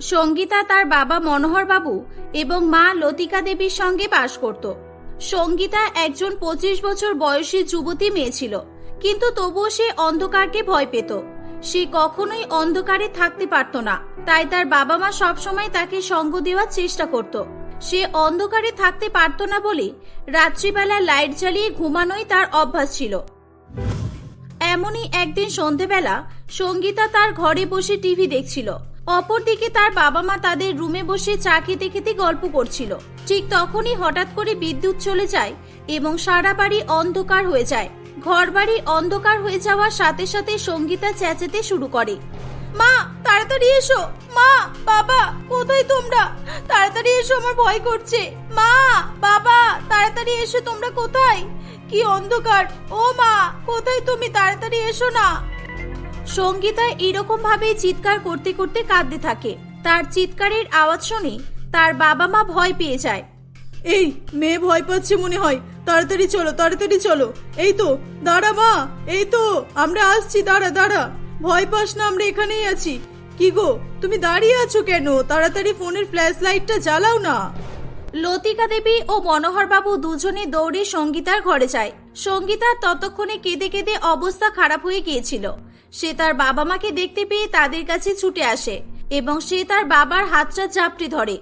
সঙ্গীতা তার বাবা মনোহর বাবু এবং মা লতিকা দেবীর সঙ্গে বাস করত। সঙ্গীতা একজন পঁচিশ বছর বয়সী যুবতী মেয়ে ছিল, কিন্তু তবুও সে অন্ধকারকে ভয় পেত। সে কখনোই অন্ধকারে থাকতে পারত না, তাই তার বাবা মা সবসময় তাকে সঙ্গ দেওয়ার চেষ্টা করত। সে অন্ধকারে থাকতে পারত না বলে রাত্রিবেলা লাইট জ্বালিয়ে ঘুমানোই তার অভ্যাস ছিল। এমনই একদিন সন্ধেবেলা সঙ্গীতা তার ঘরে বসে টিভি দেখছিল। অপরদিকে তার বাবা মা তাদের রুমে বসে চা খেতে খেতে গল্প করছিল। ঠিক তখনই হঠাৎ করে বিদ্যুৎ চলে যায় এবং সারা বাড়ি অন্ধকার হয়ে যায়। ঘর বাড়ি অন্ধকার হয়ে যাওয়ার সাথে সাথে সঙ্গীতা চেঁচাতে শুরু করে। মা, তাড়াতাড়ি এসো! মা, বাবা, কোথায় তোমরা? তাড়াতাড়ি এসো, আমার ভয় করছে। মা, বাবা, তাড়াতাড়ি এসো, তোমরা কোথায়? কি অন্ধকার! ও মা, কোথায় তুমি? তাড়াতাড়ি এসো না! সঙ্গীতা এরকম ভাবে চিৎকার করতে করতে কাঁদতে থাকে। তার চিৎকারের আওয়াজ শুনে তার বাবা মা ভয় পেয়ে যায়। এই মেয়ে ভয় পাচ্ছে মনে হয়। তাড়াতাড়ি চলো তাড়াতাড়ি চলো। এই তো দাঁড়া মা এই তো আমরা আসছি দাঁড়া দাঁড়া। ভয় পাস না আমরা এখানেই আছি। কি গো তুমি দাঁড়িয়ে আছো কেন? তাড়াতাড়ি ফোনের ফ্ল্যাশ লাইটটা জ্বালাও না। লতিকা দেবী ও মনোহর বাবু দুজনে দৌড়ে সঙ্গীতার ঘরে যায়। সঙ্গীতার ততক্ষণে কেঁদে কেঁদে অবস্থা খারাপ হয়ে গিয়েছিল। সে তার বাবা মাকে দেখতে পেয়ে তাদের কাছে ছুটে আসে এবং সে তার বাবার হাতটা চাপটে ধরে।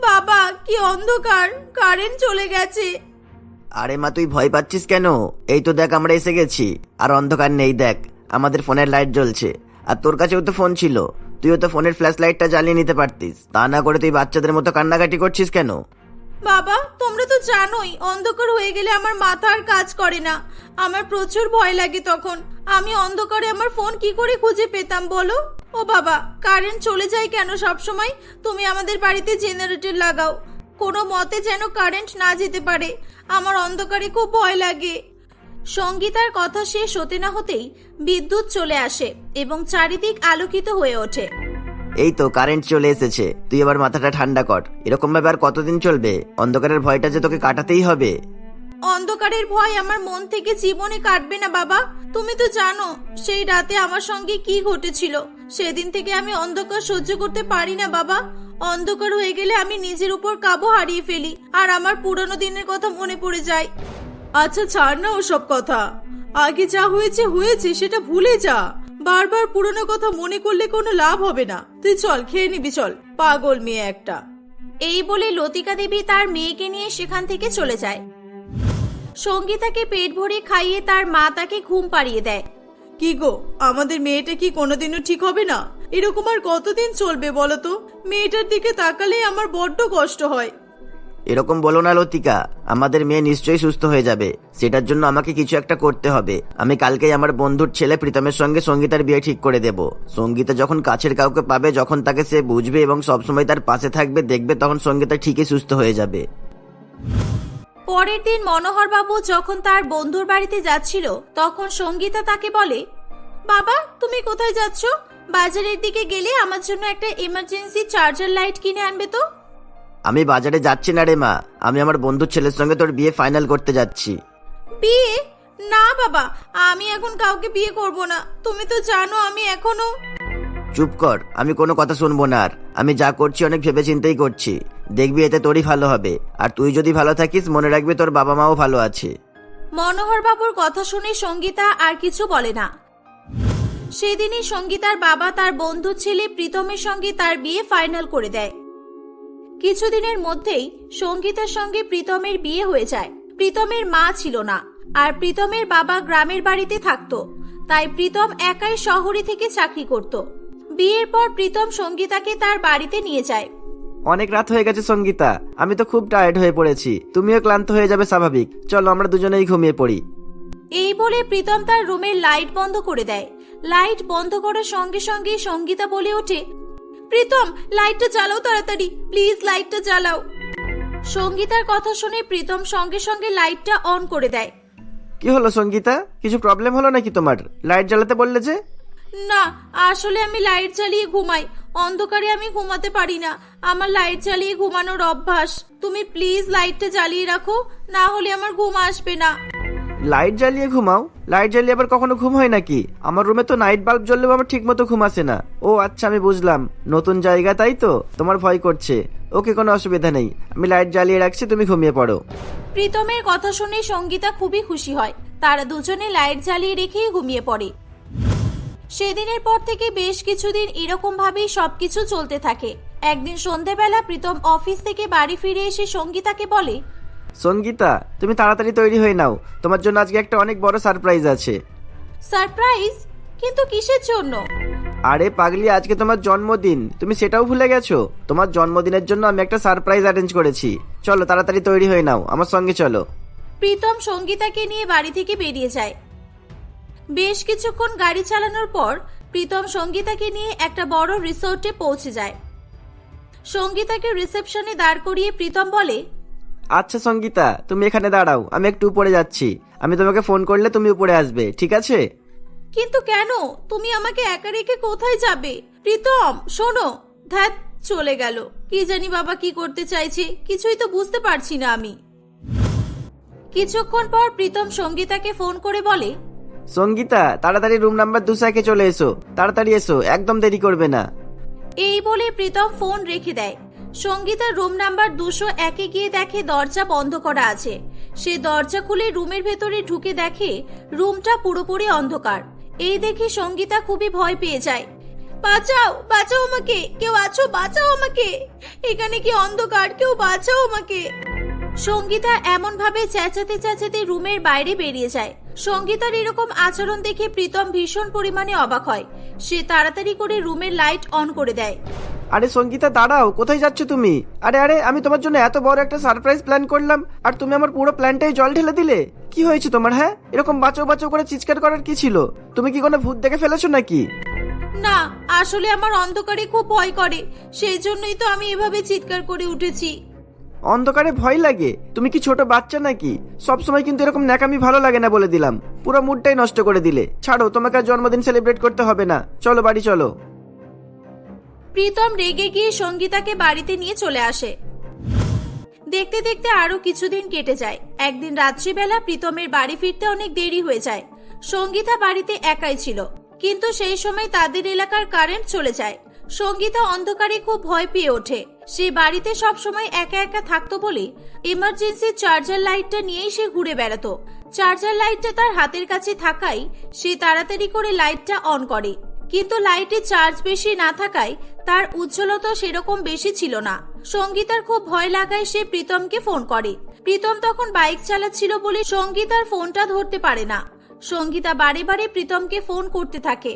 বাবা, কি অন্ধকার! কারেন্ট চলে গেছে! আরে মা, তুই ভয় পাচ্ছিস কেন? এই তো দেখ, আমরা এসে গেছি। আর অন্ধকার নেই, দেখ, আমাদের ফোনের লাইট জ্বলছে। আর তোর কাছেও তো ফোন ছিল। তুইও তো ফোনের ফ্ল্যাশ লাইটটা জ্বালিয়ে নিতে পারতিস। তা না করে তুই বাচ্চাদের মতো কান্নাকাটি করছিস কেন? বাবা, তোমরা তো জানোই, অন্ধকার হয়ে গেলে আমার মাথা আর কাজ করে না। আমার প্রচুর ভয় লাগে তখন। আমি অন্ধকারে আমার ফোন কি করে খুঁজে পেতাম, বলো? ও বাবা, কারেন্ট চলে যায় কেন সব সময় তুমি আমাদের বাড়িতে জেনারেটর লাগাও। কোনো মতে যেন কারেন্ট না যেতে পারে। আমার অন্ধকারে খুব ভয় লাগে। সঙ্গীতার কথা শেষ হতে না হতেই বিদ্যুৎ চলে আসে এবং চারিদিক আলোকিত হয়ে ওঠে। এই তো কারেন্ট চলে এসেছে। তুই এবার মাথাটা ঠান্ডা কর। এরকম ভাবে আর কতদিন চলবে? অন্ধকারের ভয়টা যে তোকে কাটাতেই হবে। অন্ধকারের ভয় আমার মন থেকে জীবনে কাটবে না বাবা। তুমি তো জানো, সেই রাতে আমার সঙ্গে কি ঘটেছিল। সেদিন থেকে আমি অন্ধকার সহ্য করতে পারি না বাবা। অন্ধকার হয়ে গেলে আমি নিজের উপর কাবু হারিয়ে ফেলি, আর আমার পুরনো দিনের কথা মনে পড়ে যায়। আচ্ছা ছাড় না ওসব কথা। আগে যা হয়েছে হয়েছে, সেটা ভুলে যা। বারবার পুরনো কথা মনে করলে কোনো লাভ হবে না। তুই চল খেয়ে নিবি চল। পাগল মেয়ে একটা। এই বলে লতিকা দেবী তার মেয়েকে নিয়ে সেখান থেকে চলে যায়। সঙ্গীতাকে পেট ভরে খাইয়ে তার মা তাকে ঘুম পাড়িয়ে দেয়। কি গো আমাদের মেয়েটা কি কোনোদিনও ঠিক হবে না? এরকম আর কতদিন চলবে বলো তো? মেয়েটার দিকে তাকালে আমার বড্ড কষ্ট হয়। এরকম বলো না লতিকা, আমাদের মেয়ে নিশ্চয়ই সুস্থ হয়ে যাবে। সেটার জন্য আমাকে কিছু একটা করতে হবে। আমি কালকেই আমার বন্ধুর ছেলে প্রীতমের সঙ্গে সঙ্গীতার বিয়ে ঠিক করে দেব। সঙ্গীতা যখন কাছের কাউকে পাবে, যখন তাকে সে বুঝবে এবং সবসময় তার পাশে থাকবে, দেখবে তখন সঙ্গীতা ঠিকই সুস্থ হয়ে যাবে। পরের দিন মনোহর বাবু যখন তার বন্ধুর বাড়িতে যাচ্ছিল, তখন সঙ্গীতা তাকে বলে, বাবা, তুমি কোথায় যাচ্ছ? বাজারের দিকে গেলে আমার জন্য একটা ইমার্জেন্সি চার্জার লাইট কিনে আনবে তো? আমি বাজারে যাচ্ছি না রে মা। আমি আমার বন্ধুর ছেলের সঙ্গে তোর বিয়ে ফাইনাল করতে যাচ্ছি। বিয়ে? না বাবা আমি এখন কাউকে বিয়ে করব না। তুমি তো জানো আমি এখনও চুপ কর আমি কোনো কথা শুনব না আর। আমি যা করছি অনেক ভেবে ভেবেচিন্তেই করছি। দেখবি এতে তোরই ভালো হবে। আর তুই যদি ভালো থাকিস মনে রাখবি তোর বাবা মাও ভালো আছে। মনোহর বাবুর কথা শুনে সঙ্গীতা আর কিছু বলে না। সেদিনই সঙ্গীতার বাবা তার বন্ধুর ছেলে প্রীতমের সঙ্গে তার বিয়ে ফাইনাল করে দেয়। কিছুদিনের মধ্যেই সঙ্গীতার সঙ্গে প্রীতমের বিয়ে হয়ে যায়। প্রীতমের মা ছিল না আর প্রীতমের বাবা গ্রামের বাড়িতে থাকতো তাই প্রীতম একাই শহরে থেকে চাকরি করত। বিয়ের পর প্রীতম সঙ্গীতাকে তার বাড়িতে নিয়ে যায়। অনেক রাত হয়ে গেছে সঙ্গীতা আমি তো খুব টায়ার্ড হয়ে পড়েছি তুমিও ক্লান্ত হয়ে যাবে স্বাভাবিক। চলো আমরা দুজনেই ঘুমিয়ে পড়ি। এই বলে প্রীতম তার রুমের লাইট বন্ধ করে দেয়। লাইট বন্ধ করার সঙ্গে সঙ্গে সঙ্গীতা বলে ওঠে প্রীতম লাইটটা জ্বালাও তাড়াতাড়ি। প্লিজ লাইটটা জ্বালাও। সঙ্গীতার কথা শুনে প্রীতম সঙ্গে সঙ্গে লাইটটা অন করে দেয়। কি হলো সঙ্গীতা? কিছু প্রবলেম হলো নাকি তোমার? লাইট জ্বালাতে বললে যে? না আসলে আমি লাইট জ্বালিয়ে ঘুমাই। অন্ধকারে আমি ঘুমাতে পারি না। আমার লাইট জ্বালিয়ে ঘুমানোর অভ্যাস। তুমি প্লিজ লাইটটা জ্বালিয়ে রাখো না হলে আমার ঘুম আসবে না। লাইট জ্বালিয়ে ঘুমাও। লাইট জ্বালিয়ে আবার কখনো ঘুম হয় নাকি? আমার রুমে তো নাইট বাল্ব জ্বললেও আমার ঠিক মতো ঘুম আসে না। ও আচ্ছা আমি বুঝলাম। নতুন জায়গা, তাই তো? তোমার ভয় করছে। ওকে, কোনো অসুবিধা নেই। আমি লাইট জ্বালিয়ে রাখছি, তুমি ঘুমিয়ে পড়ো। প্রীতমের কথা শুনে সঙ্গীতা খুবই খুশি হয়। তারা দুজনে লাইট জ্বালিয়ে রেখেই ঘুমিয়ে পড়ে। সেদিনের পর থেকে বেশ কিছুদিন এরকম ভাবেই সবকিছু চলতে থাকে। একদিন সন্ধেবেলা প্রীতম অফিস থেকে বাড়ি ফিরে এসে সঙ্গীতাকে বলে সঙ্গীতা তুমি তাড়াতাড়ি তৈরি হয়ে নাও। তোমার জন্য আজকে একটা অনেক বড় সারপ্রাইজ আছে। সারপ্রাইজ? কিন্তু কিসের জন্য? আরে পাগলি আজকে তোমার জন্মদিন। তুমি সেটাও ভুলে গেছো? তোমার জন্মদিনের জন্য আমি একটা সারপ্রাইজ অ্যারেঞ্জ করেছি। চলো তাড়াতাড়ি তৈরি হয়ে নাও। আমার সঙ্গে চলো। প্রীতম সঙ্গীতাকে নিয়ে বাড়ি থেকে বেরিয়ে যায়। বেশ কিছুক্ষণ গাড়ি চালানোর পর প্রীতম সঙ্গীতাকে নিয়ে একটা বড় রিসোর্টে পৌঁছে যায়। সঙ্গীতাকে রিসেপশনে দাঁড় করিয়ে প্রীতম বলে আচ্ছা সঙ্গীতা তুমি এখানে দাঁড়াও আমি একটু উপরে যাচ্ছি। আমি তোমাকে ফোন করলে তুমি উপরে আসবে ঠিক আছে? কিন্তু কেন? তুমি আমাকে একা রেখে কোথায় যাবে? প্রীতম শোনো ধ্যাত চলে গেল। কি জানি বাবা কি করতে চাইছে কিছুই তো বুঝতে পারছি না আমি। কিছুক্ষণ পর প্রীতম সঙ্গীতাকে ফোন করে বলে সঙ্গীতা তাড়াতাড়ি রুম নাম্বার দুশাকে চলে এসো তাড়াতাড়ি এসো একদম দেরি করবে না। এই বলে প্রীতম ফোন রেখে দেয়। সঙ্গীতার রুম নাম্বার দুশো একে গিয়ে দেখে দরজা বন্ধ করা আছে। সে দরজা খুলে রুমের ভেতরে ঢুকে দেখে রুমটা পুরোপুরি অন্ধকার। এই দেখে সঙ্গীতা খুবই ভয় পেয়ে যায়। বাঁচাও বাঁচাও আমাকে, কেউ আছো, বাঁচাও আমাকে। এখানে কি অন্ধকার, কেউ বাঁচাও আমাকে। সঙ্গীতা এমন ভাবে চেঁচাতে চেঁচাতে রুমের বাইরে বেরিয়ে যায়। সঙ্গীতার এরকম আচরণ দেখে প্রীতম ভীষণ পরিমাণে অবাক হয়। সে তাড়াতাড়ি করে রুমের লাইট অন করে দেয়। আরে সঙ্গীতা দাঁড়াও কোথায় যাচ্ছ তুমি? আরে আরে আমি তোমার জন্য এত বড় একটা সারপ্রাইজ প্ল্যান করলাম আর তুমি আমার পুরো প্ল্যানটাই জল ঢেলে দিলে? কি হয়েছে তোমার হ্যাঁ? এরকম বাঁচো বাঁচো করে চিৎকার করার কি ছিল? তুমি কি কোনো ভূত দেখে ফেলেছো নাকি? না আসলে আমার অন্ধকারে খুব ভয় করে সেই জন্যই তো আমি এভাবে চিৎকার করে উঠেছি। অন্ধকারে ভয় লাগে? তুমি কি ছোট বাচ্চা নাকি? সবসময় কিন্তু এরকম ন্যাকামি ভালো লাগে না বলে দিলাম। পুরো মুডটাই নষ্ট করে দিলে। ছাড়ো তোমাকে আর জন্মদিন সেলিব্রেট করতে হবে না। চলো বাড়ি চলো। প্রীতম রেগে গিয়ে সঙ্গীতাকে বাড়িতে নিয়ে চলে আসে। দেখতে দেখতে আরও কিছুদিন কেটে যায়। একদিন রাত্রিবেলা প্রীতমের বাড়ি ফিরতে অনেক দেরি হয়ে যায়। সঙ্গীতা বাড়িতে একাই ছিল, কিন্তু সেই সময় তাদের এলাকার কারেন্ট চলে যায়। সঙ্গীতা অন্ধকারে খুব ভয় পেয়ে ওঠে। সে বাড়িতে সব সময় একা একা থাকতো বলে ইমার্জেন্সি চার্জার লাইটটা নিয়েই সে ঘুরে বেড়াতো। চার্জার লাইটটা তার হাতের কাছে থাকাই সে তাড়াতাড়ি করে লাইটটা অন করে। কিন্তু লাইটে চার্জ বেশি না থাকায় তার উজ্জ্বলতা সেরকম বেশি ছিল না। সঙ্গীতার খুব ভয় লাগায় সে প্রীতমকে ফোন করে। প্রীতম তখন বাইক চালাচ্ছিল বলে সঙ্গীতার ফোনটা ধরতে পারে না। সঙ্গীতা বারে বারে প্রীতমকে ফোন করতে থাকে।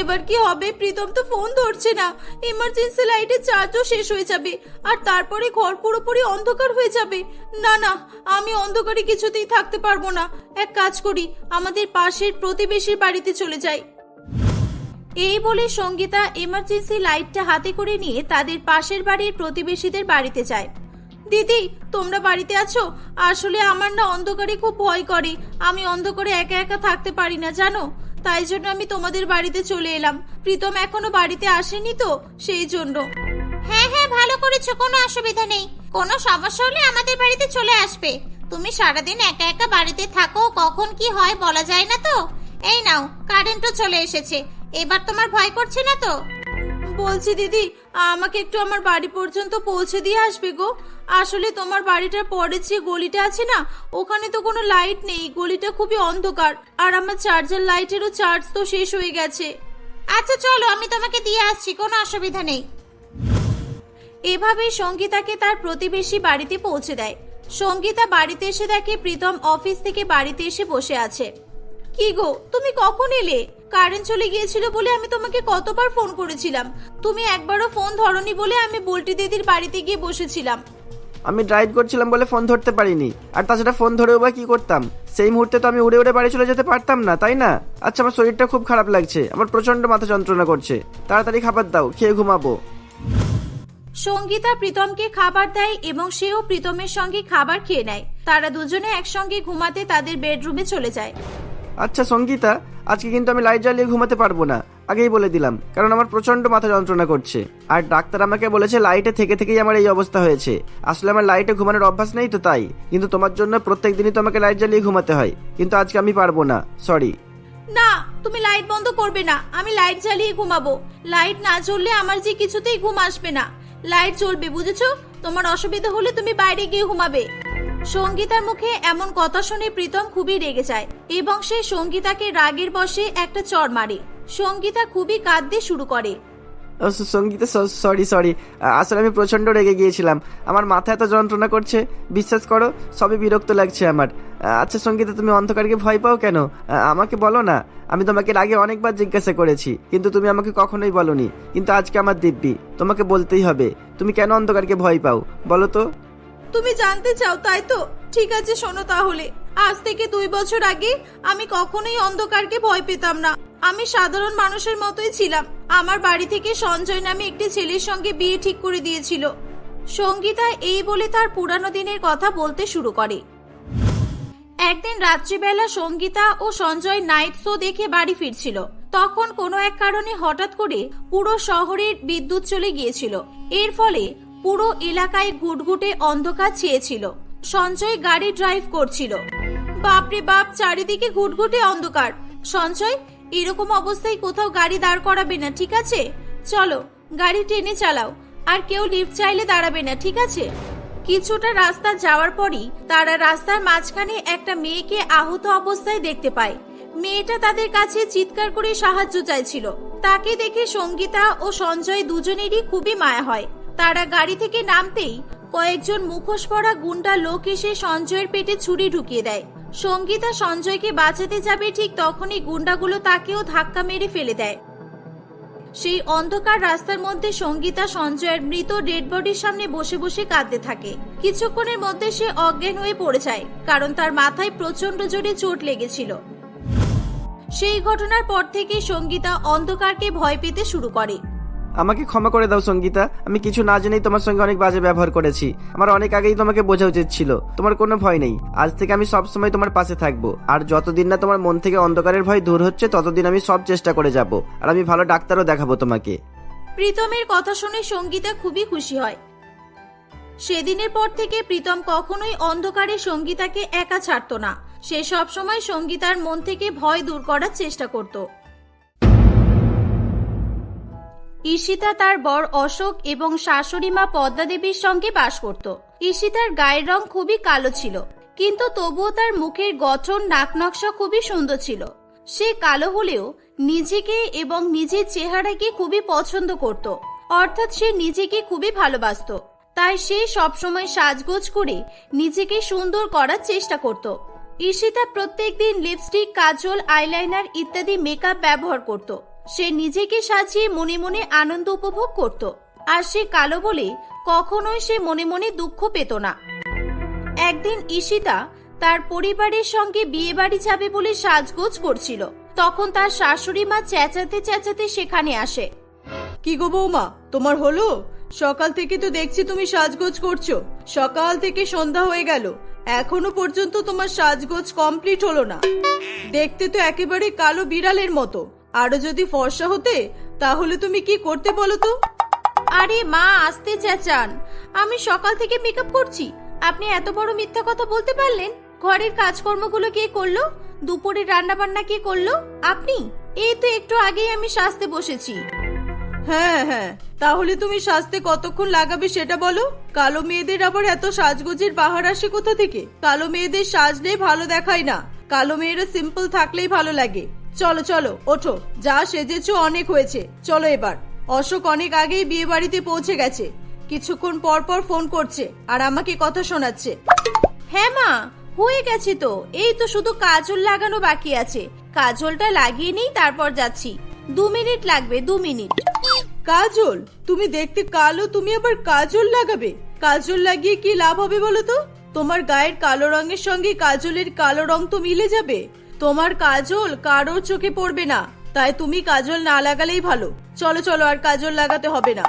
এবার কি হবে? প্রীতম তো ফোন ধরছে না। ইমার্জেন্সি লাইটের চার্জও শেষ হয়ে যাবে আর তারপরে ঘর পুরোপুরি অন্ধকার হয়ে যাবে। না না, আমি অন্ধকারে কিছুতেই থাকতে পারব না। এক কাজ করি, আমাদের পাশের প্রতিবেশীর বাড়িতে চলে যাই। এই বলে সঙ্গীতা এমার্জেন্সি লাইটটা হাতে করে নিয়ে তাদের পাশের বাড়ির প্রতিবেশীদের বাড়িতে যায়। দিদি, তোমরা বাড়িতে আছো? আসলে আমার না অন্ধকারে খুব ভয় করে। আমি অন্ধকারে একা একা থাকতে পারি না, জানো? তাই জন্য আমি তোমাদের বাড়িতে চলে এলাম। প্রীতম এখনও বাড়িতে আসেনি তো, সেই জন্য। হ্যাঁ হ্যাঁ ভালো করেছ, কোনো অসুবিধা নেই। কোনো সমস্যা হলে আমাদের বাড়িতে চলে আসবে। তুমি সারাদিন একা একা বাড়িতে থাকো, কখন কি হয় বলা যায় না তো? এই নাও কারেন্টও চলে এসেছে। এবার তোমার ভয় করছে না তো? বলছি দিদি আমাকে একটু আমার বাড়ি পর্যন্ত পৌঁছে দিয়ে আসবে গো। আসলে তোমার বাড়িটার পরে যে গলিটা আছে না ওখানে তো কোনো লাইট নেই গলিটা খুবই অন্ধকার। আর আমার চার্জার লাইটেরও চার্জ তো শেষ হয়ে গেছে। আচ্ছা চলো আমি তোমাকে দিয়ে আসছি কোনো অসুবিধা নেই। এভাবেই সঙ্গীতাকে তার প্রতিবেশী বাড়িতে পৌঁছে দেয়। সঙ্গীতা বাড়িতে এসে দেখে প্রীতম অফিস থেকে বাড়িতে এসে বসে আছে। কি গো তুমি কখন এলে? কারেন্ট চলে গিয়েছিল বলে আমি তোমাকে কতবার ফোন করেছিলাম। তুমি একবারও ফোন ধরনি বলে আমি বল্টি দিদির বাড়িতে গিয়ে বসেছিলাম। আমি ড্রাইভ করছিলাম বলে ফোন ধরতে পারিনি। আর তাছাড়া ফোন ধরেও বা কি করতাম? সেই মুহূর্তে তো আমি উড়ে উড়ে বাড়ি চলে যেতে পারতাম না তাই না? আচ্ছা আমার শরীরটা খুব খারাপ লাগছে। আমার প্রচণ্ড মাথা যন্ত্রণা করছে। তাড়াতাড়ি খাবার দাও খেয়ে ঘুমাবো। সঙ্গীতা প্রীতমকে খাবার দেয় এবং সেও প্রীতমের সঙ্গে খাবার খেয়ে নেয়। তারা দুজনে একসঙ্গে ঘুমাতে তাদের বেডরুমে চলে যায়। আচ্ছা সঙ্গীতা, আজকে কিন্তু আমি লাইট জ্বালিয়ে ঘুমাতে পারব না। আগেই বলে দিলাম, কারণ আমার প্রচণ্ড মাথা যন্ত্রণা করছে। আর ডাক্তার আমাকে বলেছে, লাইটে থেকে থেকেই আমার এই অবস্থা হয়েছে। আসলে আমার লাইটে ঘুমানোর অভ্যাস নেই তো তাই। কিন্তু তোমার জন্য প্রত্যেক দিনই তো আমাকে লাইট জ্বালিয়ে ঘুমাতে হয়। কিন্তু আজকে আমি পারব না সরি না, তুমি লাইট বন্ধ করবে না। আমি লাইট জ্বালিয়ে ঘুমাবো। লাইট না জ্বললে আমার যে কিছুতেই ঘুম আসবে না। লাইট জ্বলবে, বুঝেছ? তোমার অসুবিধা হলে তুমি বাইরে গিয়ে ঘুমাবে। সঙ্গীতার মুখে এমন কথা শুনে প্রীতম খুবই রেগে যায় এবং সে সঙ্গীতাকে রাগের বসে একটা চর মারে। সঙ্গীতা খুবই কাঁদতে শুরু করে। সঙ্গীতা সরি সরি আসলে আমি প্রচণ্ড রেগে গিয়েছিলাম। আমার মাথা এত যন্ত্রণা করছে, বিশ্বাস করো, সবই বিরক্ত লাগছে আমার। আচ্ছা সঙ্গীতা, তুমি অন্ধকারকে ভয় পাও কেন? আমাকে বলো না। আমি তোমাকে আগে অনেকবার জিজ্ঞাসা করেছি, কিন্তু তুমি আমাকে কখনোই বলনি। কিন্তু আজকে আমার দিব্যি, তোমাকে বলতেই হবে। তুমি কেন অন্ধকারকে ভয় পাও? বলো তো। তুমি জানতে চাও, তাই তো? ঠিক আছে, শোনো তাহলে। আজ থেকে দুই বছর আগে আমি কখনোই অন্ধকারকে ভয় পেতাম না। আমি সাধারণ মানুষের মতোই ছিলাম। আমার বাড়ি থেকে সঞ্জয় নামে একটি ছেলের সঙ্গে বিয়ে ঠিক করে দিয়েছিল। সঙ্গীতা এই বলে তার পুরানো দিনের কথা বলতে শুরু করে। একদিন রাত্রিবেলা সঙ্গীতা ও সঞ্জয় নাইট শো দেখে বাড়ি ফিরছিল। তখন কোনো এক কারণে হঠাৎ করে পুরো শহরের বিদ্যুৎ চলে গিয়েছিল। এর ফলে পুরো এলাকায় ঘুটঘুটে অন্ধকার ছেয়েছিল। সঞ্জয় গাড়ি ড্রাইভ করছিল। বাপরে বাপ, চারিদিকে ঘুটঘুটে অন্ধকার। সঞ্জয়, এরকম অবস্থায় কোথাও গাড়ি দাঁড় করাবে না, ঠিক আছে? চলো, গাড়ি টেনে চালাও। আর কেউ লিফট চাইলে দাঁড়াবে না, ঠিক আছে? কিছুটা রাস্তা যাওয়ার পরই তারা রাস্তার মাঝখানে একটা মেয়েকে আহত অবস্থায় দেখতে পায়। মেয়েটা তাদের কাছে চিৎকার করে সাহায্য চাইছিল। তাকে দেখে সঙ্গীতা ও সঞ্জয় দুজনেরই খুবই মায়া হয়। তারা গাড়ি থেকে নামতেই কয়েকজন মুখোশ পরা গুন্ডা লোক এসে সঞ্জয়ের পেটে ছুরি ঢুকিয়ে দেয়। সঙ্গীতা সঞ্জয়কে বাঁচাতে যাবে ঠিক তখনই গুন্ডাগুলো তাকেও ধাক্কা মেরে ফেলে দেয়। সেই অন্ধকার রাস্তার মধ্যে সঙ্গীতা সঞ্জয়ের মৃত ডেড বডির সামনে বসে বসে কাঁদতে থাকে। কিছুক্ষণের মধ্যে সে অজ্ঞান হয়ে পড়ে যায়, কারণ তার মাথায় প্রচণ্ড জোরে চোট লেগেছিল। সেই ঘটনার পর থেকে সঙ্গীতা অন্ধকারকে ভয় পেতে শুরু করে। আমাকে ক্ষমা করে দাও সঙ্গীতা। আমি কিছু না জেনেই তোমার সঙ্গে অনেক বাজে ব্যবহার করেছি। আমার অনেক আগেই তোমাকে বোঝা উচিত ছিল। তোমার কোনো ভয় নেই। আজ থেকে আমি সব সময় তোমার পাশে থাকব। আর যতদিন না তোমার মন থেকে অন্ধকারের ভয় দূর হচ্ছে, ততদিন আমি সব চেষ্টা করে যাব। আর আমি ভালো ডাক্তারও দেখাবো তোমাকে। প্রীতমের কথা শুনে সঙ্গীতা খুবই খুশি হয়। সেদিনের পর থেকে প্রীতম কখনোই অন্ধকারে সঙ্গীতাকে একা ছাড়তো না। সে সবসময় সঙ্গীতার মন থেকে ভয় দূর করার চেষ্টা করত। ঈশিতা তার বর অশোক এবং শাশুড়ি মা পদ্মা দেবীর সঙ্গে বাস করত। ঈশিতার গায়ের রং খুবই কালো ছিল, কিন্তু তবুও তার মুখের গঠন, নাক নকশা খুবই সুন্দর ছিল। সে কালো হলেও নিজেকে এবং নিজের চেহারাকে খুবই পছন্দ করত, অর্থাৎ সে নিজেকে খুবই ভালোবাসতো। তাই সে সবসময় সাজগোজ করে নিজেকে সুন্দর করার চেষ্টা করত। ঈশিতা প্রত্যেকদিন লিপস্টিক, কাজল, আইলাইনার ইত্যাদি মেকআপ ব্যবহার করত। সে নিজেকে সাজিয়ে মনে মনে আনন্দ উপভোগ করত, আর সে কালো বলে কখনোই সে মনে মনে দুঃখ পেত না। একদিন ঈশিতা তার পরিবারের সঙ্গে বিয়ে বাড়ি যাবে বলে সাজগোজ করছিল। তখন তার শাশুড়ি মা চেঁচাতে চেঁচাতে সেখানে আসে। কি গো বৌমা, তোমার হলো? সকাল থেকে তো দেখছি তুমি সাজগোজ করছ। সকাল থেকে সন্ধ্যা হয়ে গেল। এখনও পর্যন্ত তোমার সাজগোজ কমপ্লিট হলো না। দেখতে তো একেবারে কালো বিড়ালের মতো। আরও যদি ফর্সা হতে তাহলে তুমি কি করতে বলো তো? আরে মা আসতে চেঁচান। আমি সকাল থেকে মেকআপ করছি। আপনি এত বড় মিথ্যা কথা বলতে পারলেন? ঘরের কাজকর্মগুলো কে করল? দুপুরের রান্না বান্না কে করল? আপনি? এই তো একটু আগেই আমি সাজতে বসেছি। হ্যাঁ হ্যাঁ। তাহলে তুমি সাজতে কতক্ষণ লাগাবে সেটা বলো? কালো মেয়েদের আবার এত সাজগোজের বাহার আসে কোথা থেকে? কালো মেয়েদের সাজলে ভালো দেখায় না। কালো মেয়েরা সিম্পল থাকলেই ভালো লাগে। চলো চলো, ওঠো। যা সেজেছ অনেক হয়েছে। চলো এবার। অশোক অনেক আগেই বিয়ে বাড়িতে পৌঁছে গেছে। কিছুক্ষণ পর পর ফোন করছে আর আমাকে কথা শোনাচ্ছে। হ্যাঁ মা, হয়ে গেছে তো। এই তো শুধু কাজল লাগানো বাকি আছে। কাজলটা লাগিয়ে নিই, তারপর যাচ্ছি। দু মিনিট লাগবে, দু মিনিট। কাজল, তুমি দেখতে কালো, তুমি আবার কাজল লাগাবে। কাজল লাগিয়ে কি লাভ হবে বলো তো? তোমার গায়ের কালো রঙের সঙ্গে কাজলের কালো রং তো মিলে যাবে। তোমার কাজল কারোর চোখে পড়বে না। তাই তুমি কাজল না লাগালেই ভালো। চলো চলো, আর কাজল লাগাতে হবে না।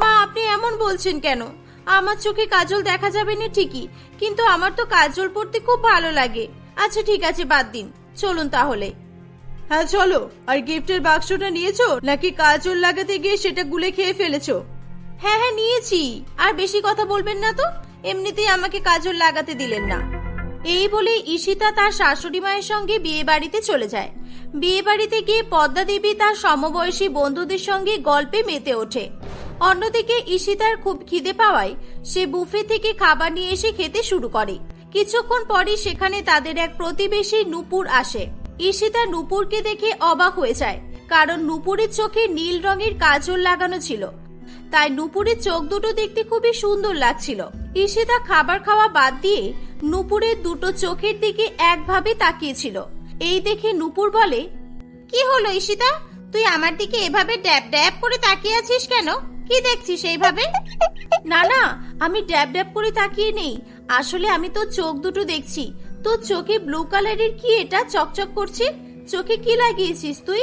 মা, আপনি এমন বলছেন কেন? আমার চোখে কাজল দেখা যাবে না ঠিকই, কিন্তু আমার তো কাজল পড়তে খুব ভালো লাগে। আচ্ছা ঠিক আছে, বাদ দিন। চলুন তাহলে। হ্যাঁ চলো। আর গিফটের বাক্সটা নিয়েছো? নাকি কাজল লাগাতে গিয়ে সেটা গুলে খেয়ে ফেলেছো? হ্যাঁ হ্যাঁ নিয়েছি। আর বেশি কথা বলবেন না তো? এমনিতেই আমাকে কাজল লাগাতে দিলেন না। এই বলে ঈশিতা তার শাশুড়ি মায়ের সঙ্গে বিয়ে বাড়িতে চলে যায়। বিয়ে বাড়িতে গিয়ে পদ্মা দেবী তার সমবয়সী বন্ধুদের সঙ্গে গল্পে মেতে ওঠে। অন্যদিকে ঈশিতার খুব খিদে পাওয়ায় সে বুফে থেকে খাবার নিয়ে এসে খেতে শুরু করে। কিছুক্ষণ পরই সেখানে তাদের এক প্রতিবেশী নূপুর আসে। ঈশিতা নূপুরকে দেখে অবাক হয়ে যায়, কারণ নূপুরের চোখে নীল রঙের কাজল লাগানো ছিল। তাই নুপুরের চোখ দুটো দেখতে খুবই সুন্দর লাগছিল। ঈশিতা খাবার খাওয়া বাদ দিয়ে নুপুরের দুটো চোখের দিকে একভাবে তাকিয়েছিল। এই দেখে নুপুর বলে, কি হলো ঈশিতা? তুই আমার দিকে এভাবে ড্যাব ড্যাব করে তাকিয়ে আছিস কেন? কি দেখছিস এইভাবে? না না, আমি ড্যাব ড্যাব করে তাকিয়ে নেই। আসলে আমি তো চোখ দুটো দেখছি। তোর চোখে ব্লু কালারের কি এটা চকচক করছে? চোখে কি লাগিয়েছিস তুই?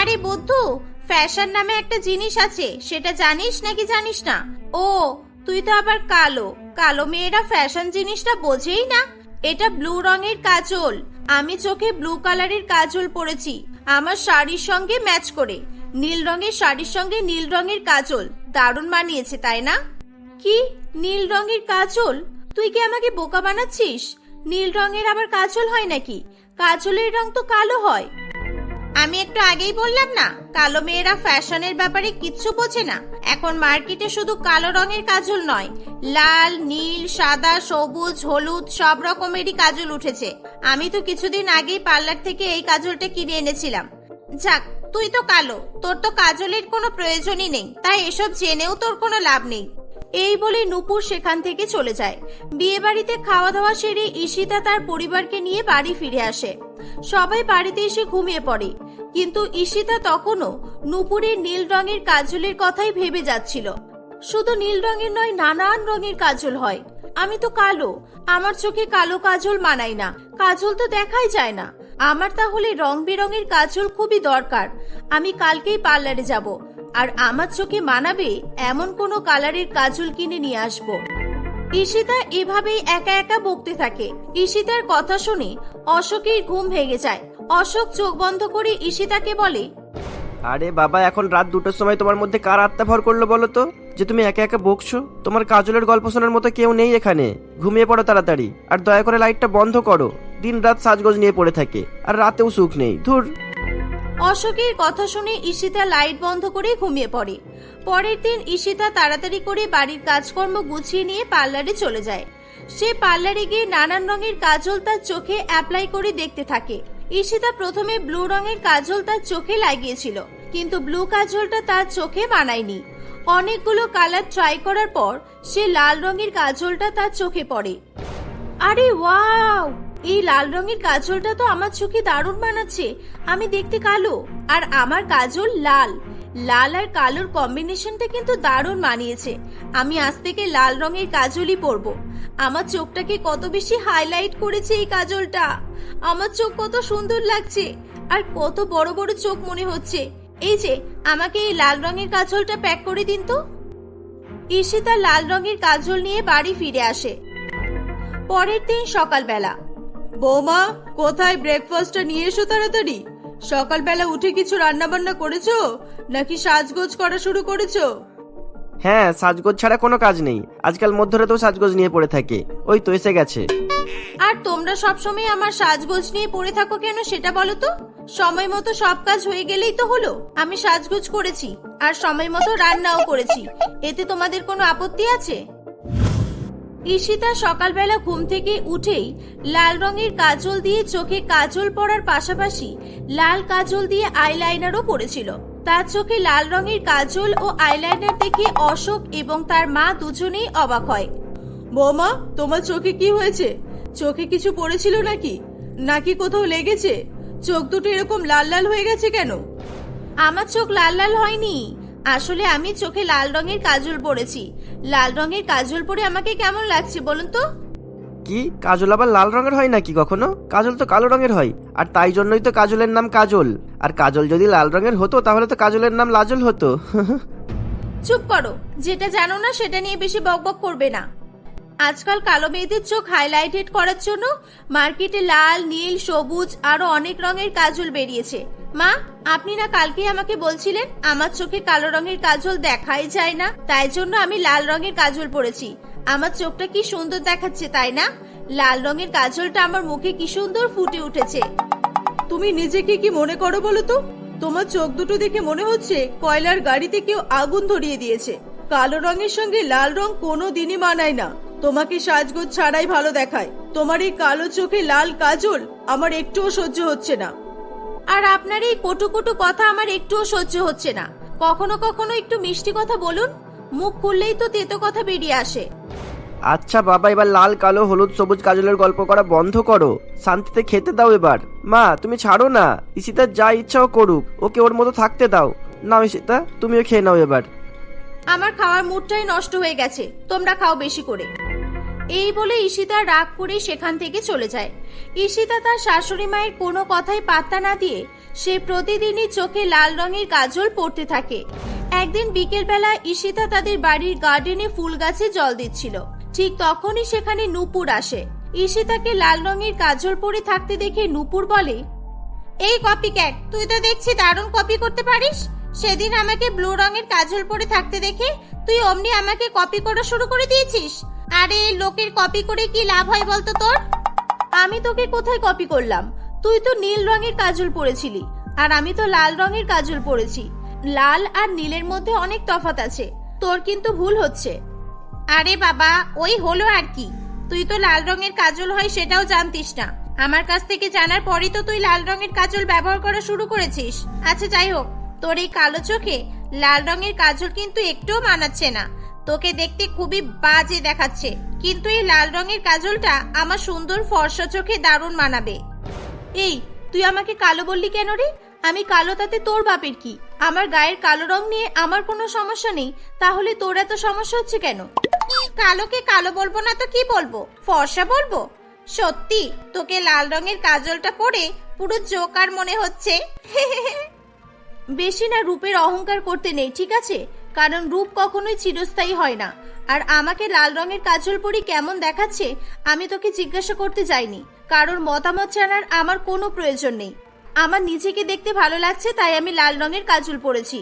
আরে বন্ধু ফ্যাশন নামে একটা জিনিস আছে, সেটা জানিস নাকি জানিস না? ও, তুই তো আবার কালো। কালো মেয়েরা ফ্যাশন জিনিসটা বোঝেই না। এটা ব্লু রঙের কাজল। আমি চোখে ব্লু কালারের কাজল পরেছি। আমার শাড়ির সঙ্গে ম্যাচ করে। নীল রঙের শাড়ির সঙ্গে নীল রঙের কাজল। দারুণ মানিয়েছে, তাই না? কি? নীল রঙের কাজল? তুই কি আমাকে বোকা বানাচ্ছিস? নীল রঙের আবার কাজল হয় নাকি? কাজলের রং তো কালো হয়। আমি একটু আগেই বললাম না, কালো মেয়েরা ফ্যাশনের ব্যাপারে কিচ্ছু বোঝে না। এখন মার্কেটে শুধু কালো রঙের কাজল নয়, লাল, নীল, সাদা, সবুজ, হলুদ, সব রকমেরই কাজল উঠেছে। আমি তো কিছুদিন আগেই পার্লার থেকে এই কাজলটা কিনে এনেছিলাম। যাক, তুই তো কালো, তোর তো কাজলের কোনো প্রয়োজনই নেই, তাই এসব জেনেও তোর কোনো লাভ নেই। এই বলে নূপুর সেখান থেকে চলে যায়। বিয়ে বাড়িতে খাওয়া দাওয়া সেরে ঈশিতা তার পরিবারকে নিয়ে বাড়ি ফিরে আসে। সবাই বাড়িতে এসে ঘুমিয়ে পড়ে। কিন্তু ঈশিতা তখনও নূপুরের নীল রঙের কাজলের কথাই ভেবে যাচ্ছিল। শুধু নীল রঙের নয়, নানান রঙের কাজল হয়। আমি তো কালো। আমার চোখে কালো কাজল মানাই না। কাজল তো দেখাই যায় না। আমার তাহলে রং বেরঙের কাজল খুবই দরকার। আমি কালকেই পার্লারে যাব। আর আমার চোখে মানাবে এমন কোনো কালারের কাজল কিনে নিয়ে আসব। ঈশিতা এভাবেই একা একা বকতে থাকে। ঈশিতার কথা শুনে অশোকের ঘুম ভেঙে যায়। অশোক চোখ বন্ধ করে ঈশিতাকে বলে, আরে বাবা, এখন রাত দুটোর সময় তোমার মধ্যে কার আত্মা ভর করল বলো তো? যে তুমি একা একা বকছো, তোমার কাজলের গল্প শোনার মতো কেউ নেই এখানে। ঘুমিয়ে পড়ো তাড়াতাড়ি, আর দয়া করে লাইটটা বন্ধ করো। দিন রাত সাজগোজ নিয়ে পড়ে থাকে, আর রাতেও সুখ নেই। ধুর। অশোকের কথা শুনে ঈশিতা লাইট বন্ধ করে ঘুমিয়ে পড়ে। পরের দিন ঈশিতা তাড়াতাড়ি করে বাড়ির কাজকর্ম গুছিয়ে নিয়ে পার্লারে চলে যায়। সে পার্লারে গিয়ে নানান রঙের কাজল তার চোখে অ্যাপ্লাই করে দেখতে থাকে। ঈশিতা প্রথমে ব্লু রঙের কাজল তার চোখে লাগিয়েছিল, কিন্তু ব্লু কাজলটা তার চোখে মানায়নি। অনেকগুলো কালার ট্রাই করার পর সে লাল রঙের কাজলটা তার চোখে পড়ে। আরে ওয়াও! এই লাল রঙের কাজলটা তো আমার চোখে দারুণ বানাচ্ছে। আমি দেখতে কালো, আর আমার কাজল লাল। লাল আর কালোর কম্বিনেশনটা কিন্তু দারুণ মানিয়েছে। আমি আজ থেকে লাল রঙের কাজলই পরবো। আমার চোখটাকে কত বেশি হাইলাইট করেছে এই কাজলটা। আমার চোখ কত সুন্দর লাগছে, আর কত বড় বড় চোখ মনে হচ্ছে। এই যে, আমাকে এই লাল রঙের কাজলটা প্যাক করে দিন তো। ঈশিতা লাল রঙের কাজল নিয়ে বাড়ি ফিরে আসে। পরের দিন সকালবেলা। বৌমা কোথায় ব্রেকফাস্টটা নিয়ে এসো তাড়াতাড়ি? সকালবেলা উঠে কিছু রান্না বান্না করেছ? নাকি সাজগোজ করা শুরু করেছ? হ্যাঁ সাজগোজ ছাড়া কোনো কাজ নেই। আজকাল মধ্যরাতেও সাজগোজ নিয়ে পড়ে থাকে। ওই তো এসে গেছে। আর তোমরা সবসময় আমার সাজগোজ নিয়ে পড়ে থাকো কেন সেটা বলো তো? সময় মতো সব কাজ হয়ে গেলেই তো হলো। আমি সাজগোজ করেছি আর সময় মতো রান্নাও করেছি। এতে তোমাদের কোনো আপত্তি আছে? ঈশিতা সকালবেলা ঘুম থেকে উঠেই লাল রঙের কাজল দিয়ে চোখে কাজল পরার পাশাপাশি লাল কাজল দিয়ে আইলাইনারও পরেছিল। তার চোখে লাল রঙের কাজল ও আইলাইনার দেখে অশোক এবং তার মা দুজনেই অবাক হয়। বৌমা, তোমার চোখে কি হয়েছে? চোখে কিছু পড়েছিল নাকি? নাকি কোথাও লেগেছে? চোখ দুটো এরকম লাল লাল হয়ে গেছে কেন? আমার চোখ লাল লাল হয়নি। আসলে আমি চোখে লাল রঙের কাজল পরেছি। লাল রঙের কাজল পরে আমাকে কেমন লাগছে বলুন তো? কি? কাজল আবার লাল রঙের হয় নাকি কখনো? কাজল তো কালো রঙের হয় আর তাই জন্যই তো কাজলের নাম কাজল। আর কাজল যদি লাল রঙের হতো তাহলে তো কাজলের নাম লাজল হতো। চুপ করো যেটা জানো না সেটা নিয়ে বেশি বকবক করবে না। আজকাল কালো মেয়েদের চোখ হাইলাইটেড করার জন্য মার্কেটে লাল নীল সবুজ আরও অনেক রঙের কাজল বেরিয়েছে। মা, আপনি না কালকে আমাকে বলছিলেন আমার চোখে কালো রঙের কাজল দেখাই যায় না, তাই জন্য আমি লাল রঙের কাজল পরেছি। আমার চোখটা কি সুন্দর দেখাচ্ছে তাই না? লাল রঙের কাজলটা আমার মুখে কি সুন্দর ফুটে উঠেছে। তুমি নিজেকে কি মনে করো বলো তো? তোমার চোখ দুটো দেখে মনে হচ্ছে কয়লার গাড়িতে কেউ আগুন ধরিয়ে দিয়েছে। কালো রঙের সঙ্গে লাল রং কোনো দিনই মানায় না। তোমাকে সাজগোজ ছাড়াই ভালো দেখায়। তোমার এই কালো চোখে লাল কাজল আমার একটুও সহ্য হচ্ছে না। আর আপনার এই কটু কটু কথা আমার একটুও সহ্য হচ্ছে না। কখনো কখনো একটু মিষ্টি কথা বলুন মুখ খুললেই তো তেতো কথা বেরিয়ে আসে। আচ্ছা বাবা এবার লাল কালো হলুদ সবুজ কাজলের গল্প করা বন্ধ করো। শান্তিতে খেতে দাও এবার। মা তুমি ছাড়ো না। ঈশিতার যা ইচ্ছাও করুক ওকে ওর মতো থাকতে দাও। নাও ঈশিতা তুমিও খেয়ে নাও এবার। আমার খাওয়ার মুডটাই নষ্ট হয়ে গেছে। তোমরা খাও বেশি করে। এই বলে ঈশিতা রাগ করে সেখান থেকে চলে যায়। ঈশিতা তার শাশুড়ি মায়ের কোনো কথাই পাত্তা না দিয়ে সে প্রতিদিনই চোখে লাল রঙের কাজল পড়তে থাকে। একদিন বিকেলবেলা ঈশিতা তাদের বাড়ির গার্ডেনে ফুল গাছে জল দিচ্ছিল। ঠিক তখনই সেখানে নূপুর আসে। ঈশিতাকে লাল রঙের কাজল পরে থাকতে দেখে নূপুর বলে, এই কপি ক্যাট তুই তো দেখছি দারুণ কপি করতে পারিস। সেদিন আমাকে ব্লু রঙের কাজল পরে থাকতে দেখে তুই অমনি আমাকে কপি করা শুরু করে দিয়েছিস। আরে লোকের কপি করে কি লাভ হয় বলতো তোর? আমি তোকে কোথায় কপি করলাম? তুই তো নীল রঙের কাজল পরেছিলি আর আমি তো লাল রঙের কাজল পরেছি। লাল আর নীলের মধ্যে অনেক তফাৎ আছে তোর কিন্তু ভুল হচ্ছে। আরে বাবা ওই হলো আর কি। তুই তো লাল রঙের কাজল হয় সেটাও জানতিস না। আমার কাছ থেকে জানার পরই তো তুই লাল রঙের কাজল ব্যবহার করা শুরু করেছিস। আচ্ছা যাই হোক তোর এই কালো চোখে লাল রঙের কাজল কিন্তু একটুও মানাচ্ছে না। তোকে দেখতে খুবই বাজে দেখাচ্ছে, কিন্তু এই লাল রঙের কাজলটা আমার সুন্দর ফর্সা চোখে দারুণ মানাবে। এই, তুই আমাকে কালো বললি কেন রে? আমি কালো তাতে তোর বাপের কি? আমার গায়ের কালো রং নিয়ে আমার কোনো সমস্যা নেই, তাহলে তোর এত সমস্যা হচ্ছে কেন? কালোকে কালো বলব না তো কি বলব? ফর্সা বলব? সত্যি, তোকে লাল রঙের কাজলটা পরে পুরো জোকার মনে হচ্ছে। বেশি না রূপের অহংকার করতে নেই, ঠিক আছে? কারণ রূপ কখনোই চিরস্থায়ী হয় না। আর আমাকে লাল রঙের কাজল পরি কেমন দেখাচ্ছে, আমি তোকে জিজ্ঞাসা করতে যাইনি। কারোর মতামত জানার আমার কোনো প্রয়োজন নেই। আমার নিজেকে দেখতে ভালো লাগছে, তাই আমি লাল রঙের কাজল পরেছি।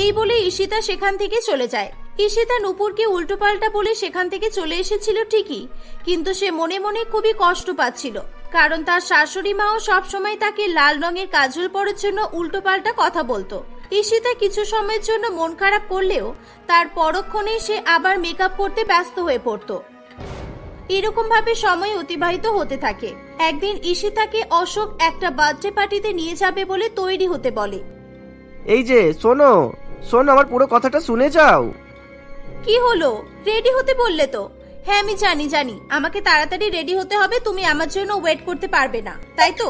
এই বলে ঈশিতা সেখান থেকে চলে যায়। ঈশিতা নুপুরকে উল্টোপাল্টা বলে সেখান থেকে চলে এসেছিল ঠিকই, কিন্তু সে মনে মনে খুবই কষ্ট পাচ্ছিল, কারণ তার শাশুড়ি মাও সবসময় তাকে লাল রঙের কাজল পরার জন্য উল্টোপাল্টা কথা বলতো। ঈশিতা কিছু সময়ের জন্য মন খারাপ করলেও তার পরক্ষণে সে আবার মেকআপ করতে ব্যস্ত হয়ে পড়তো। এরকম ভাবে সময় অতিবাহিত হতে থাকে। একদিন ঈশিতাকে অশোক একটা বার্থডে পার্টিতে নিয়ে যাবে বলে তৈরি হতে বলে। এই যে, শোনো শোনো, আমার পুরো কথাটা শুনে যাও। কি হলো? রেডি হতে বললে তো। হ্যাঁ আমি জানি জানি। আমাকে তাড়াতাড়ি রেডি হতে হবে তুমি আমার জন্য ওয়েট করতে পারবে না। তাই তো?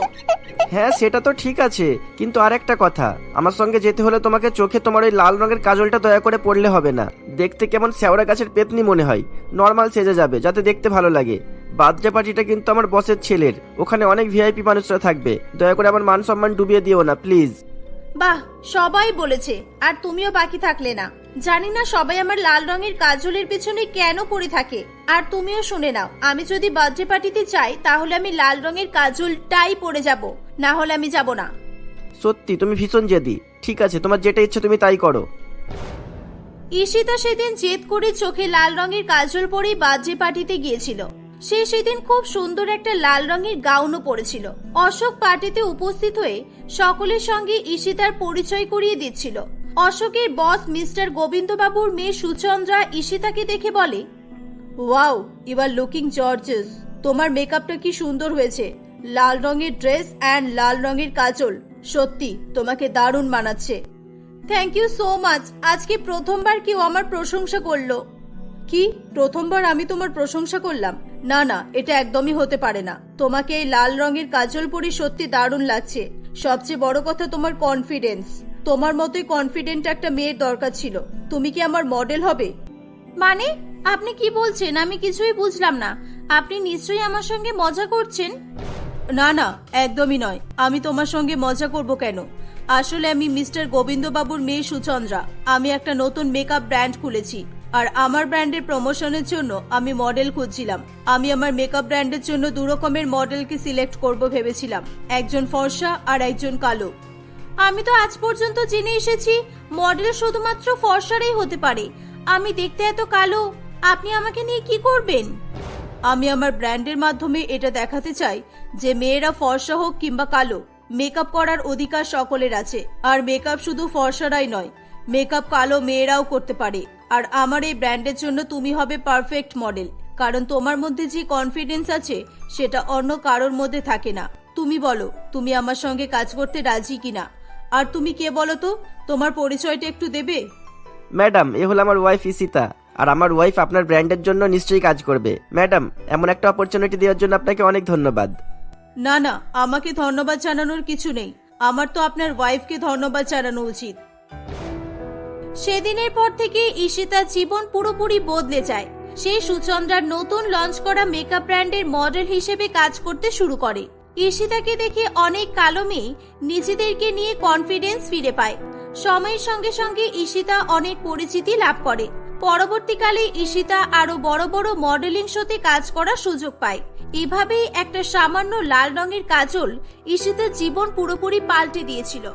হ্যাঁ সেটা তো ঠিক আছে। কিন্তু আর একটা কথা আমার সঙ্গে যেতে হলে তোমাকে চোখে তোমার ওই লাল রঙের কাজলটা দয়া করে পড়লে হবে না। দেখতে কেমন শ্যাওড়া গাছের পেতনি মনে হয়। নর্মাল সেজে যাবে যাতে দেখতে ভালো লাগে। বার্থডে পার্টিটা কিন্তু আমার বসের ছেলের। ওখানে অনেক ভিআইপি মানুষরা থাকবে। দয়া করে আমার মান সম্মান ডুবিয়ে দিও না প্লিজ বাহ সবাই বলেছে আর তুমিও বাকি থাকলে না। জানি না সবাই আমার লাল রঙের কাজলের পেছনে কেন পড়ে থাকে। আর তুমিও শুনে নাও আমি যদি বার্থডে পার্টিতে চাই তাহলে আমি লাল রঙের কাজলটাই পরে যাব। না হলে আমি যাব না। সত্যি তুমি ভীষণ জেদি। ঠিক আছে তোমার যেটা ইচ্ছে তুমি তাই করো। ঈশিতা সেদিন জেদ করে চোখে লাল রঙের কাজল পরেই বার্থডে পার্টিতে গিয়েছিল। সে সেদিন খুব সুন্দর একটা লাল রঙের গাউনও পরেছিল। অশোক পার্টিতে উপস্থিত হয়ে সকলের সঙ্গে ঈশিতার পরিচয় করিয়ে দিচ্ছিল। অশোকের বস মিস্টার গোবিন্দবাবুর মেয়ে সুচন্দ্রা ঈশিতাকে দেখে বলে, ওয়াও ইউ লুকিং জর্জেস তোমার মেকআপটা কি সুন্দর হয়েছে। লাল রঙের ড্রেস অ্যান্ড লাল রঙের কাজল। সত্যি, তোমাকে দারুণ মানাচ্ছে। থ্যাংক ইউ সো মাচ আজকে প্রথমবার কেউ আমার প্রশংসা করল। কি? প্রথমবার আমি তোমার প্রশংসা করলাম? না না, এটা একদমই হতে পারে না। তোমাকে এই লাল রঙের কাজল পরি সত্যি দারুণ লাগছে। সবচেয়ে বড় কথা তোমার কনফিডেন্স তোমার মতোই কনফিডেন্ট একটা মেয়ের দরকার ছিল। তুমি কি আমার মডেল হবে? মানে? আপনি কি বলছেন? আমি কিছুই বুঝলাম না। আপনি নিশ্চয়ই আমার সঙ্গে মজা করছেন? না না একদমই নয়। আমি তোমার সঙ্গে মজা করব কেন? আসলে আমি মিস্টার গোবিন্দবাবুর মেয়ে সুচন্দ্রা। আমি একটা নতুন মেকআপ ব্র্যান্ড খুলেছি। আর আমার ব্র্যান্ডের প্রমোশনের জন্য আমি মডেল খুঁজছিলাম। আমি আমার মেকআপ ব্র্যান্ডের জন্য দু রকমের মডেলকে সিলেক্ট করব ভেবেছিলাম। একজন ফর্সা আর একজন কালো। আমি তো আজ পর্যন্ত জেনে এসেছি, মডেল শুধুমাত্র ফর্সারাই হতে পারে। আমি দেখতে এত কালো, আপনি আমাকে নিয়ে কি করবেন? আমি আমার ব্র্যান্ডের মাধ্যমে এটা দেখাতে চাই যে মেয়েরা ফর্সা হোক কিংবা কালো, মেকআপ করার অধিকার সকলের আছে। আর মেকআপ শুধু ফর্সারাই নয়, মেকআপ কালো মেয়েরাও করতে পারে। আর আমার এই ব্র্যান্ডের জন্য তুমি হবে পারফেক্ট মডেল, কারণ তোমার মধ্যে যে কনফিডেন্স আছে, সেটা অন্য কারোর মধ্যে থাকে না। তুমি বলো, তুমি আমার সঙ্গে কাজ করতে রাজি কিনা? আর তুমি কে বলো তো? তোমার পরিচয়টা একটু দেবে? ম্যাডাম এ হলো আমার ওয়াইফ ইসিতা আর আমার ওয়াইফ আপনার ব্র্যান্ডের জন্য নিশ্চয়ই কাজ করবে। ম্যাডাম এমন একটা অপরচুনিটি দেওয়ার জন্য আপনাকে অনেক ধন্যবাদ। না না আমাকে ধন্যবাদ জানানোর কিছু নেই। আমার তো আপনার ওয়াইফকে ধন্যবাদ জানানো উচিত। সেদিনের পর থেকে ঈশিতার জীবন পুরোপুরি বদলে যায়। সে সুচন্দ্রার নতুন লঞ্চ করা মেকআপ ব্র্যান্ডের মডেল হিসেবে কাজ করতে শুরু করে। ঈশিতাকে দেখে অনেক কালো মেয়ে নিজেদেরকে নিয়ে কনফিডেন্স ফিরে পায়। সময়ের সঙ্গে সঙ্গে ঈশিতা অনেক পরিচিতি লাভ করে। পরবর্তীকালে ঈশিতা আরও বড় বড় মডেলিং শোতে কাজ করার সুযোগ পায়। এভাবেই একটা সামান্য লাল রঙের কাজল ঈশিতার জীবন পুরোপুরি পাল্টে দিয়েছিল।